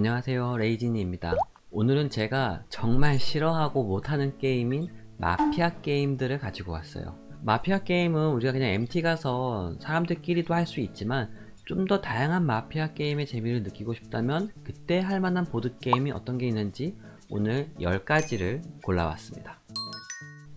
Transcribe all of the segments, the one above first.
안녕하세요 레이진이입니다. 오늘은 제가 정말 싫어하고 못하는 게임인 마피아 게임들을 가지고 왔어요. 마피아 게임은 우리가 그냥 MT 가서 사람들끼리도 할 수 있지만 좀 더 다양한 마피아 게임의 재미를 느끼고 싶다면 그때 할 만한 보드게임이 어떤 게 있는지 오늘 10가지를 골라왔습니다.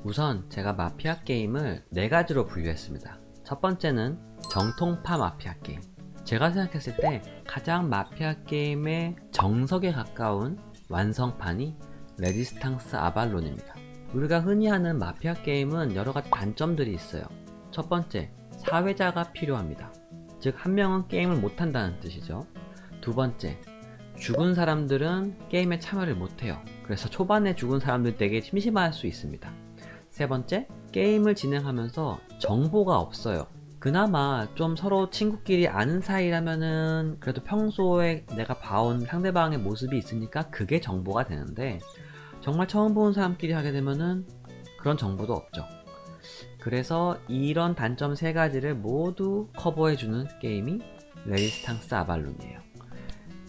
우선 제가 마피아 게임을 4가지로 분류했습니다. 첫 번째는 정통파 마피아 게임 제가 생각했을 때 가장 마피아 게임의 정석에 가까운 완성판이 레지스탕스 아발론입니다. 우리가 흔히 하는 마피아 게임은 여러 가지 단점들이 있어요. 첫 번째, 사회자가 필요합니다. 즉, 한 명은 게임을 못한다는 뜻이죠. 두 번째, 죽은 사람들은 게임에 참여를 못해요. 그래서 초반에 죽은 사람들 되게 심심할 수 있습니다. 세 번째, 게임을 진행하면서 정보가 없어요. 그나마 좀 서로 친구끼리 아는 사이라면은 그래도 평소에 내가 봐온 상대방의 모습이 있으니까 그게 정보가 되는데 정말 처음 본 사람끼리 하게 되면은 그런 정보도 없죠. 그래서 이런 단점 세 가지를 모두 커버해주는 게임이 레지스탕스 아발론이에요.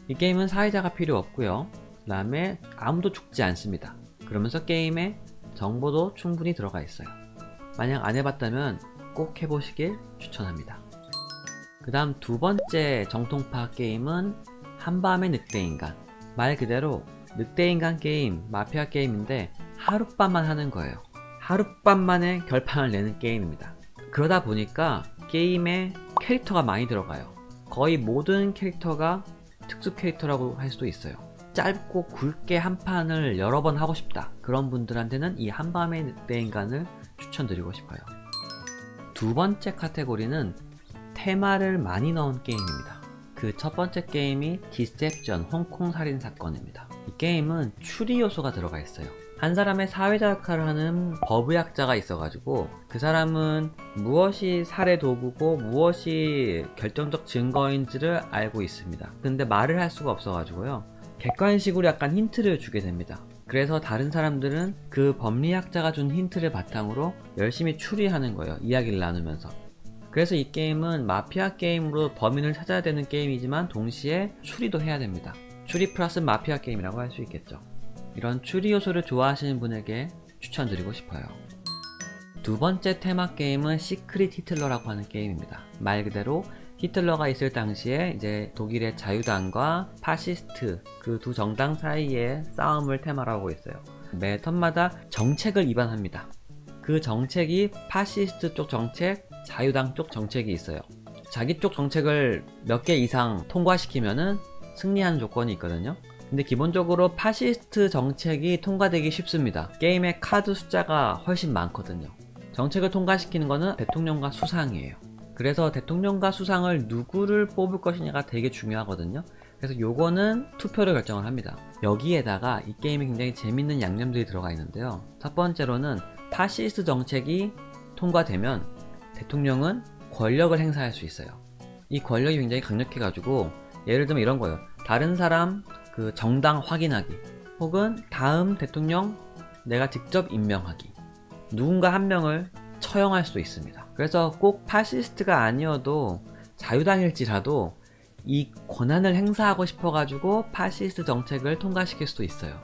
이 게임은 사회자가 필요 없고요. 그 다음에 아무도 죽지 않습니다. 그러면서 게임에 정보도 충분히 들어가 있어요. 만약 안 해봤다면 꼭 해보시길 추천합니다. 그 다음 두 번째 정통파 게임은 한밤의 늑대인간. 말 그대로 늑대인간 게임, 마피아 게임인데 하룻밤만 하는 거예요. 하룻밤만에 결판을 내는 게임입니다. 그러다 보니까 게임에 캐릭터가 많이 들어가요. 거의 모든 캐릭터가 특수 캐릭터라고 할 수도 있어요. 짧고 굵게 한 판을 여러 번 하고 싶다. 그런 분들한테는 이 한밤의 늑대인간을 추천드리고 싶어요. 두 번째 카테고리는 테마를 많이 넣은 게임입니다. 그 첫 번째 게임이 디셉션 홍콩 살인 사건입니다. 이 게임은 추리 요소가 들어가 있어요. 한 사람의 사회자 역할을 하는 법의학자가 있어가지고 그 사람은 무엇이 살해 도구고 무엇이 결정적 증거인지를 알고 있습니다. 근데 말을 할 수가 없어가지고요. 객관식으로 약간 힌트를 주게 됩니다. 그래서 다른 사람들은 그 법리학자가 준 힌트를 바탕으로 열심히 추리하는 거예요. 이야기를 나누면서. 그래서 이 게임은 마피아 게임으로 범인을 찾아야 되는 게임이지만 동시에 추리도 해야 됩니다. 추리 플러스 마피아 게임이라고 할 수 있겠죠. 이런 추리 요소를 좋아하시는 분에게 추천드리고 싶어요. 두 번째 테마 게임은 시크릿 히틀러라고 하는 게임입니다. 말 그대로 히틀러가 있을 당시에 이제 독일의 자유당과 파시스트 그 두 정당 사이의 싸움을 테마로 하고 있어요. 매 턴마다 정책을 위반합니다. 그 정책이 파시스트 쪽 정책, 자유당 쪽 정책이 있어요. 자기 쪽 정책을 몇 개 이상 통과시키면은 승리하는 조건이 있거든요. 근데 기본적으로 파시스트 정책이 통과되기 쉽습니다. 게임의 카드 숫자가 훨씬 많거든요. 정책을 통과시키는 거는 대통령과 수상이에요. 그래서 대통령과 수상을 누구를 뽑을 것이냐가 되게 중요하거든요. 그래서 요거는 투표를 결정을 합니다. 여기에다가 이 게임에 굉장히 재밌는 양념들이 들어가 있는데요. 첫 번째로는 파시스트 정책이 통과되면 대통령은 권력을 행사할 수 있어요. 이 권력이 굉장히 강력해가지고 예를 들면 이런 거예요. 다른 사람 그 정당 확인하기 혹은 다음 대통령 내가 직접 임명하기 누군가 한 명을 처형할 수도 있습니다. 그래서 꼭 파시스트가 아니어도 자유당일지라도 이 권한을 행사하고 싶어가지고 파시스트 정책을 통과시킬 수도 있어요.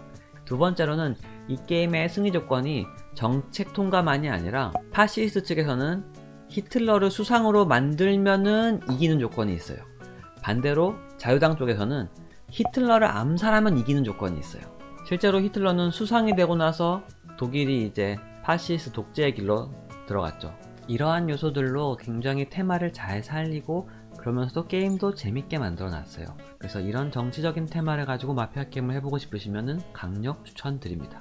두 번째로는 이 게임의 승리 조건이 정책 통과만이 아니라 파시스트 측에서는 히틀러를 수상으로 만들면은 이기는 조건이 있어요. 반대로 자유당 쪽에서는 히틀러를 암살하면 이기는 조건이 있어요. 실제로 히틀러는 수상이 되고 나서 독일이 이제 파시스트 독재의 길로 들어갔죠. 이러한 요소들로 굉장히 테마를 잘 살리고 그러면서도 게임도 재밌게 만들어 놨어요. 그래서 이런 정치적인 테마를 가지고 마피아 게임을 해보고 싶으시면 강력 추천드립니다.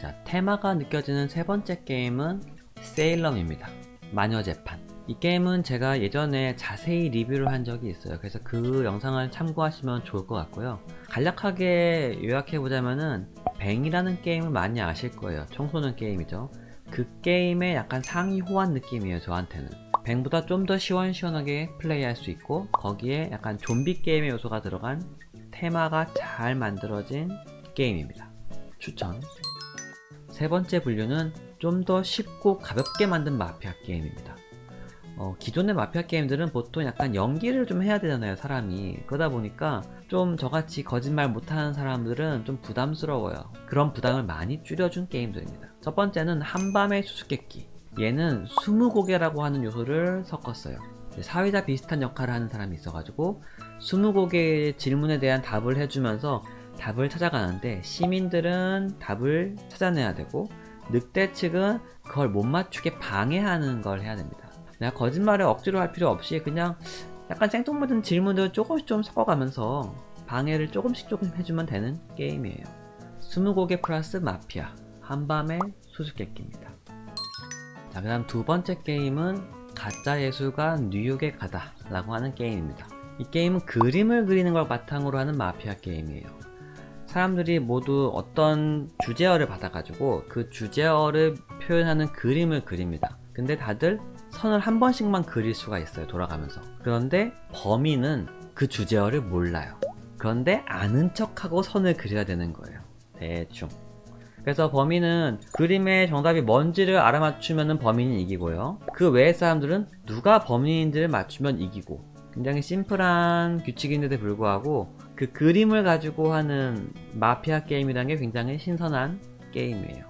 자, 테마가 느껴지는 세 번째 게임은 세일럼입니다. 마녀 재판. 이 게임은 제가 예전에 자세히 리뷰를 한 적이 있어요. 그래서 그 영상을 참고하시면 좋을 것 같고요. 간략하게 요약해보자면은 뱅이라는 게임을 많이 아실 거예요. 청소년 게임이죠. 그 게임의 약간 상위 호환 느낌이에요, 저한테는. 뱅보다 좀 더 시원시원하게 플레이할 수 있고, 거기에 약간 좀비 게임의 요소가 들어간 테마가 잘 만들어진 게임입니다. 추천. 세 번째 분류는 좀 더 쉽고 가볍게 만든 마피아 게임입니다. 어, 기존의 마피아 게임들은 보통 약간 연기를 좀 해야 되잖아요, 사람이. 그러다 보니까 좀 저같이 거짓말 못하는 사람들은 좀 부담스러워요. 그런 부담을 많이 줄여준 게임들입니다. 첫 번째는 한밤의 수수께끼. 얘는 스무고개라고 하는 요소를 섞었어요. 사회자 비슷한 역할을 하는 사람이 있어가지고 스무고개의 질문에 대한 답을 해주면서 답을 찾아가는데 시민들은 답을 찾아내야 되고 늑대 측은 그걸 못 맞추게 방해하는 걸 해야 됩니다. 내가 거짓말을 억지로 할 필요 없이 그냥 약간 생뚱맞은 질문을 조금씩 좀 섞어가면서 방해를 조금씩 조금 해주면 되는 게임이에요. 스무고개 플러스 마피아 한밤의 수수께끼입니다. 자, 그 다음 두 번째 게임은 가짜 예술가 뉴욕에 가다 라고 하는 게임입니다. 이 게임은 그림을 그리는 걸 바탕으로 하는 마피아 게임이에요. 사람들이 모두 어떤 주제어를 받아가지고 그 주제어를 표현하는 그림을 그립니다. 근데 다들 선을 한 번씩만 그릴 수가 있어요. 돌아가면서. 그런데 범인은 그 주제어를 몰라요. 그런데 아는 척하고 선을 그려야 되는 거예요. 대충. 그래서 범인은 그림의 정답이 뭔지를 알아맞추면 범인이 이기고요. 그 외의 사람들은 누가 범인인지를 맞추면 이기고. 굉장히 심플한 규칙인데도 불구하고 그 그림을 가지고 하는 마피아 게임이라는 게 굉장히 신선한 게임이에요.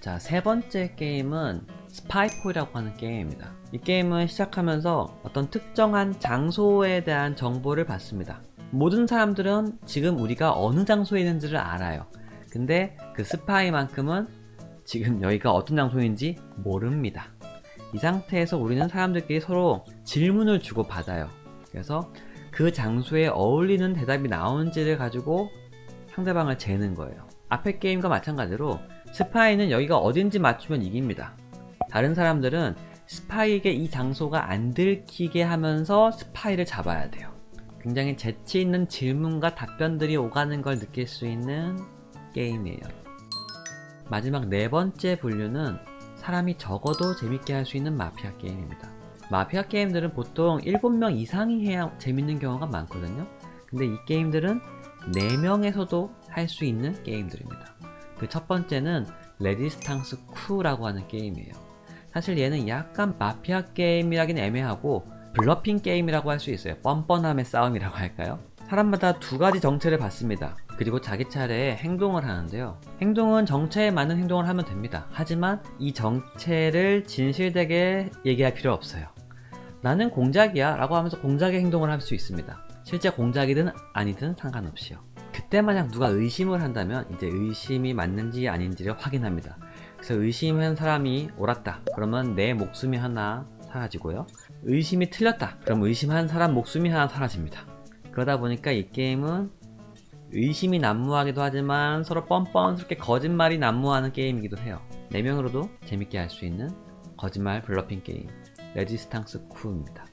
자, 세 번째 게임은 스파이포이라고 하는 게임입니다. 이 게임은 시작하면서 어떤 특정한 장소에 대한 정보를 받습니다. 모든 사람들은 지금 우리가 어느 장소에 있는지를 알아요. 근데 그 스파이만큼은 지금 여기가 어떤 장소인지 모릅니다. 이 상태에서 우리는 사람들끼리 서로 질문을 주고 받아요. 그래서 그 장소에 어울리는 대답이 나오는지를 가지고 상대방을 재는 거예요. 앞의 게임과 마찬가지로 스파이는 여기가 어딘지 맞추면 이깁니다. 다른 사람들은 스파이에게 이 장소가 안 들키게 하면서 스파이를 잡아야 돼요. 굉장히 재치 있는 질문과 답변들이 오가는 걸 느낄 수 있는 게임이에요. 마지막 네 번째 분류는 사람이 적어도 재밌게 할 수 있는 마피아 게임입니다. 마피아 게임들은 보통 7명 이상이 해야 재밌는 경우가 많거든요. 근데 이 게임들은 4명에서도 할 수 있는 게임들입니다. 그 첫 번째는 레디스탕스 쿠라고 하는 게임이에요. 사실 얘는 약간 마피아 게임이라긴 애매하고 블러핑 게임이라고 할 수 있어요. 뻔뻔함의 싸움이라고 할까요? 사람마다 두 가지 정체를 받습니다. 그리고 자기 차례에 행동을 하는데요. 행동은 정체에 맞는 행동을 하면 됩니다. 하지만 이 정체를 진실되게 얘기할 필요 없어요. 나는 공작이야 라고 하면서 공작의 행동을 할 수 있습니다. 실제 공작이든 아니든 상관없이요. 그때 만약 누가 의심을 한다면 이제 의심이 맞는지 아닌지를 확인합니다. 그래서 의심한 사람이 옳았다. 그러면 내 목숨이 하나 사라지고요. 의심이 틀렸다. 그럼 의심한 사람 목숨이 하나 사라집니다. 그러다 보니까 이 게임은 의심이 난무하기도 하지만 서로 뻔뻔스럽게 거짓말이 난무하는 게임이기도 해요. 4명으로도 재밌게 할 수 있는 거짓말 블러핑 게임 레지스탕스 쿠입니다.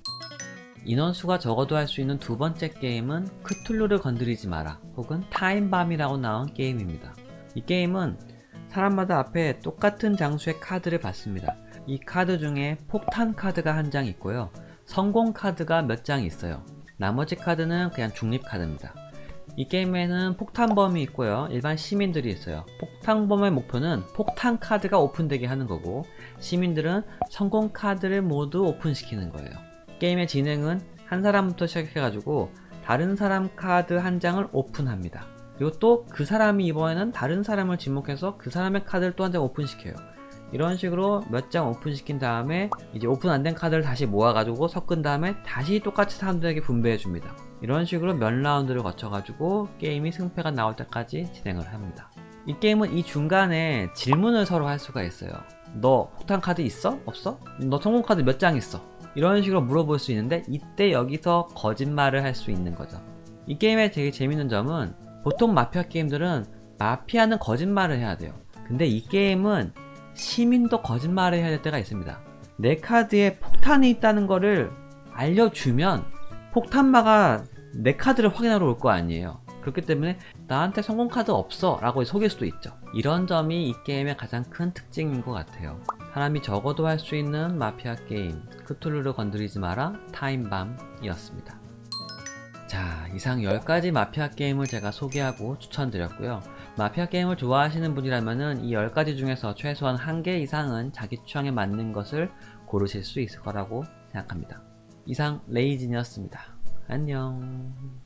인원수가 적어도 할 수 있는 두 번째 게임은 크툴루를 건드리지 마라 혹은 타임밤이라고 나온 게임입니다. 이 게임은 사람마다 앞에 똑같은 장수의 카드를 받습니다. 이 카드 중에 폭탄 카드가 한 장 있고요. 성공 카드가 몇 장 있어요. 나머지 카드는 그냥 중립 카드입니다. 이 게임에는 폭탄범이 있고요. 일반 시민들이 있어요. 폭탄범의 목표는 폭탄 카드가 오픈되게 하는 거고 시민들은 성공 카드를 모두 오픈시키는 거예요. 게임의 진행은 한 사람부터 시작해가지고 다른 사람 카드 한 장을 오픈합니다. 그리고 또 그 사람이 이번에는 다른 사람을 지목해서 그 사람의 카드를 또 한 장 오픈시켜요. 이런 식으로 몇 장 오픈시킨 다음에 이제 오픈 안 된 카드를 다시 모아가지고 섞은 다음에 다시 똑같이 사람들에게 분배해 줍니다. 이런 식으로 몇 라운드를 거쳐가지고 게임이 승패가 나올 때까지 진행을 합니다. 이 게임은 이 중간에 질문을 서로 할 수가 있어요. 너 폭탄 카드 있어? 없어? 너 성공 카드 몇 장 있어? 이런 식으로 물어볼 수 있는데 이때 여기서 거짓말을 할 수 있는 거죠. 이 게임의 되게 재밌는 점은 보통 마피아 게임들은 마피아는 거짓말을 해야 돼요. 근데 이 게임은 시민도 거짓말을 해야 될 때가 있습니다. 내 카드에 폭탄이 있다는 거를 알려주면 폭탄마가 내 카드를 확인하러 올 거 아니에요. 그렇기 때문에 나한테 성공 카드 없어 라고 속일 수도 있죠. 이런 점이 이 게임의 가장 큰 특징인 것 같아요. 사람이 적어도 할 수 있는 마피아 게임 크툴루를 건드리지 마라 타임밤이었습니다. 자, 이상 10가지 마피아 게임을 제가 소개하고 추천드렸고요. 마피아 게임을 좋아하시는 분이라면 이 10가지 중에서 최소한 한 개 이상은 자기 취향에 맞는 것을 고르실 수 있을 거라고 생각합니다. 이상 레이진이었습니다. 안녕.